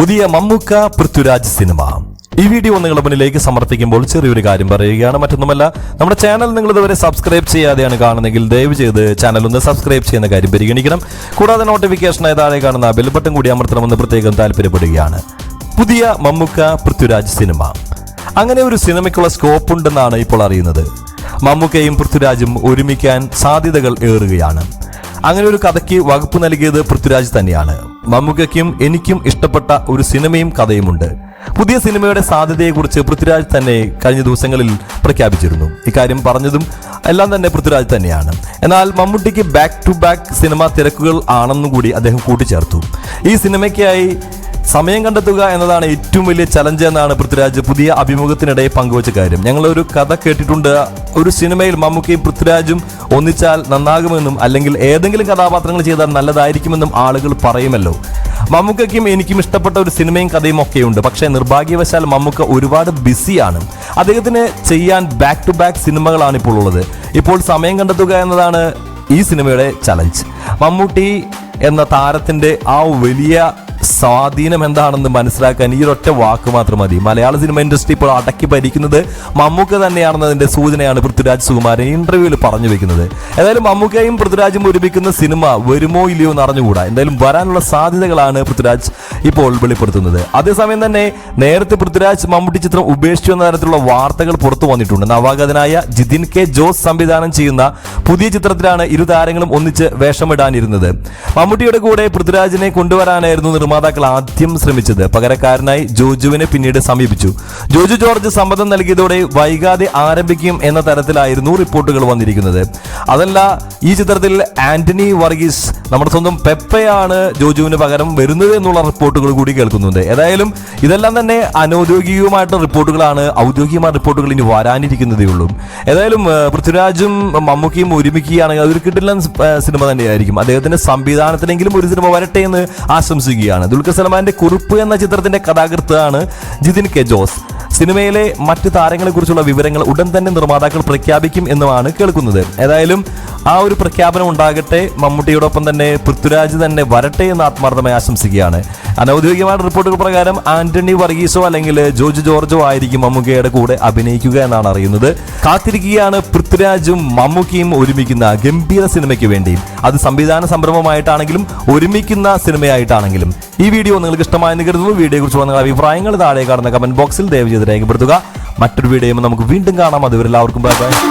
പുതിയ മമ്മൂക്ക പൃഥ്വിരാജ് സിനിമ. ഈ വീഡിയോ നിങ്ങളുടെ മുന്നിലേക്ക് സമർപ്പിക്കുമ്പോൾ ചെറിയൊരു കാര്യം പറയുകയാണ്. മറ്റൊന്നുമല്ല നമ്മുടെ ചാനൽ നിങ്ങൾ ഇതുവരെ സബ്സ്ക്രൈബ് ചെയ്യാതെയാണ് കാണുന്നതെങ്കിൽ ദയവ് ചെയ്ത് ചാനൽ ഒന്ന് സബ്സ്ക്രൈബ് ചെയ്യുന്ന കാര്യം പരിഗണിക്കണം. കൂടാതെ നോട്ടിഫിക്കേഷനായി താഴെ കാണുന്ന ബെൽ ബട്ടൺ കൂടി അമർത്തണമെന്ന് പ്രത്യേകം താല്പര്യപ്പെടുകയാണ്. പുതിയ മമ്മൂക്ക പൃഥ്വിരാജ് സിനിമ. അങ്ങനെ ഒരു സിനിമയ്ക്കുള്ള സ്കോപ്പ് ഉണ്ടെന്നാണ് ഇപ്പോൾ അറിയുന്നത്. മമ്മൂക്കയും പൃഥ്വിരാജും ഒരുമിക്കാൻ സാധ്യതകൾ ഏറുകയാണ്. അങ്ങനെ ഒരു കഥയ്ക്ക് വകുപ്പ് നൽകിയത് പൃഥ്വിരാജ് തന്നെയാണ്. മമ്മൂക്കയ്ക്കും എനിക്കും ഇഷ്ടപ്പെട്ട ഒരു സിനിമയും കഥയുമുണ്ട്. പുതിയ സിനിമയുടെ സാധ്യതയെക്കുറിച്ച് പൃഥ്വിരാജ് തന്നെ കഴിഞ്ഞ ദിവസങ്ങളിൽ പ്രഖ്യാപിച്ചിരുന്നു. ഇക്കാര്യം പറഞ്ഞതും എല്ലാം തന്നെ പൃഥ്വിരാജ് തന്നെയാണ്. എന്നാൽ മമ്മൂട്ടിക്ക് ബാക്ക് ടു ബാക്ക് സിനിമ തിരക്കുകൾ ആണെന്നും കൂടി അദ്ദേഹം കൂട്ടിച്ചേർത്തു. ഈ സിനിമയ്ക്കായി സമയം കണ്ടെത്തുക എന്നതാണ് ഏറ്റവും വലിയ ചലഞ്ച് എന്നാണ് പൃഥ്വിരാജ് പുതിയ അഭിമുഖത്തിനിടെ പങ്കുവച്ച കാര്യം. ഞങ്ങളൊരു കഥ കേട്ടിട്ടുണ്ട്. ഒരു സിനിമയിൽ മമ്മൂക്കയും പൃഥ്വിരാജും ഒന്നിച്ചാൽ നന്നാകുമെന്നും അല്ലെങ്കിൽ ഏതെങ്കിലും കഥാപാത്രങ്ങൾ ചെയ്താൽ നല്ലതായിരിക്കുമെന്നും ആളുകൾ പറയുമല്ലോ. മമ്മൂക്കയ്ക്കും എനിക്കും ഇഷ്ടപ്പെട്ട ഒരു സിനിമയും കഥയും ഒക്കെയുണ്ട്. പക്ഷേ നിർഭാഗ്യവശാൽ മമ്മൂക്ക ഒരുപാട് ബിസിയാണ്. അദ്ദേഹത്തിന് ചെയ്യാൻ ബാക്ക് ടു ബാക്ക് സിനിമകളാണ് ഇപ്പോൾ ഉള്ളത്. ഇപ്പോൾ സമയം കണ്ടെത്തുക എന്നതാണ് ഈ സിനിമയുടെ ചലഞ്ച് മമ്മൂട്ടി എന്ന താരത്തിന്റെ ആ വലിയ സ്വാധീനം എന്താണെന്ന് മനസ്സിലാക്കാൻ ഈ ഒരൊറ്റ വാക്ക് മാത്രം മതി. മലയാള സിനിമ ഇൻഡസ്ട്രി ഇപ്പോൾ അടക്കി ഭരിക്കുന്നത് മമ്മൂക്ക തന്നെയാണെന്നതിന്റെ സൂചനയാണ് പൃഥ്വിരാജ് സുകുമാരൻ ഇന്റർവ്യൂവിൽ പറഞ്ഞു വെക്കുന്നത്. ഏതായാലും മമ്മൂക്കയും പൃഥ്വിരാജും ഒരുമിക്കുന്ന സിനിമ വരുമോ ഇല്ലയോ എന്ന് അറിഞ്ഞുകൂടാ. എന്തായാലും വരാനുള്ള സാധ്യതകളാണ് പൃഥ്വിരാജ് ഇപ്പോൾ വെളിപ്പെടുത്തുന്നത്. അതേസമയം തന്നെ നേരത്തെ പൃഥ്വിരാജ് മമ്മൂട്ടി ചിത്രം ഉപേക്ഷിച്ചു എന്ന തരത്തിലുള്ള വാർത്തകൾ പുറത്തു വന്നിട്ടുണ്ട്. നവാഗതനായ ജിതിൻ കെ ജോസ് സംവിധാനം ചെയ്യുന്ന പുതിയ ചിത്രത്തിലാണ് ഇരു താരങ്ങളും ഒന്നിച്ച് വേഷമിടാനിരുന്നത്. മമ്മൂട്ടിയുടെ കൂടെ പൃഥ്വിരാജിനെ കൊണ്ടുവരാനായിരുന്നു നിർമ്മാതാക്കൾ ആദ്യം ശ്രമിച്ചത് പകരക്കാരനായി ജോജുവിനെ പിന്നീട് സമീപിച്ചു. ജോജു ജോർജ് സമ്മതം നൽകിയതോടെ വൈകാതെ ആരംഭിക്കും എന്ന തരത്തിലായിരുന്നു റിപ്പോർട്ടുകൾ വന്നിരിക്കുന്നത്. അതല്ല ഈ ചിത്രത്തിൽ ആന്റണി വർഗീസ് നമ്മുടെ സ്വന്തം പെപ്പയാണ് ജോജുവിന് പകരം വരുന്നത് എന്നുള്ള റിപ്പോർട്ടുകൾ കൂടി കേൾക്കുന്നുണ്ട്. ഏതായാലും ഇതെല്ലാം തന്നെ അനൗദ്യോഗികമായിട്ടുള്ള റിപ്പോർട്ടുകളാണ്. ഔദ്യോഗികമായ റിപ്പോർട്ടുകൾ ഇനി വരാനിരിക്കുന്നതേ ഉള്ളൂ. ഏതായാലും പൃഥ്വിരാജും മമ്മൂക്കിയും ഒരുമിക്കുകയാണെങ്കിൽ അതൊരു കിട്ടില്ല സിനിമ തന്നെയായിരിക്കും. അദ്ദേഹത്തിന്റെ സംവിധാനത്തിലെങ്കിലും ഒരു സിനിമ വരട്ടെ എന്ന് ആശംസിക്കുകയാണ്. ദുൽഖർ സൽമാന്റെ കുറിപ്പ് എന്ന ചിത്രത്തിന്റെ കഥാകൃത്താണ് ജിതിൻ കെ ജോസ്. സിനിമയിലെ മറ്റ് താരങ്ങളെ കുറിച്ചുള്ള വിവരങ്ങൾ ഉടൻ തന്നെ നിർമ്മാതാക്കൾ പ്രഖ്യാപിക്കും എന്നുമാണ് കേൾക്കുന്നത്. ഏതായാലും ആ ഒരു പ്രഖ്യാപനം ഉണ്ടാകട്ടെ മമ്മൂട്ടിയോടൊപ്പം തന്നെ പൃഥ്വിരാജ് തന്നെ വരട്ടെ എന്ന് ആത്മാർത്ഥമായി ആശംസിക്കുകയാണ്. അനൗദ്യോഗികമായ റിപ്പോർട്ടുകൾ പ്രകാരം ആന്റണി വർഗീസോ അല്ലെങ്കിൽ ജോർജ് ജോർജോ ആയിരിക്കും മമ്മൂക്കയുടെ കൂടെ അഭിനയിക്കുക എന്നാണ് അറിയുന്നത്. കാത്തിരിക്കുകയാണ് പൃഥ്വിരാജും മമ്മൂക്കിയും ഒരുമിക്കുന്ന ഗംഭീര സിനിമയ്ക്ക് വേണ്ടി അത് സംവിധാന സംരംഭമായിട്ടാണെങ്കിലും ഒരുമിക്കുന്ന സിനിമയായിട്ടാണെങ്കിലും. ഈ വീഡിയോ നിങ്ങൾക്ക് ഇഷ്ടമായെന്ന് കരുതുന്നു. വീഡിയോ കുറിച്ച് നിങ്ങളുടെ അഭിപ്രായങ്ങൾ താഴെ കാണുന്ന കമന്റ് ബോക്സിൽ ദയവ് ചെയ്ത് രേഖപ്പെടുത്തുക. മറ്റൊരു വീഡിയോ നമുക്ക് വീണ്ടും കാണാം. അതുവരെ എല്ലാവർക്കും ബൈ ബൈ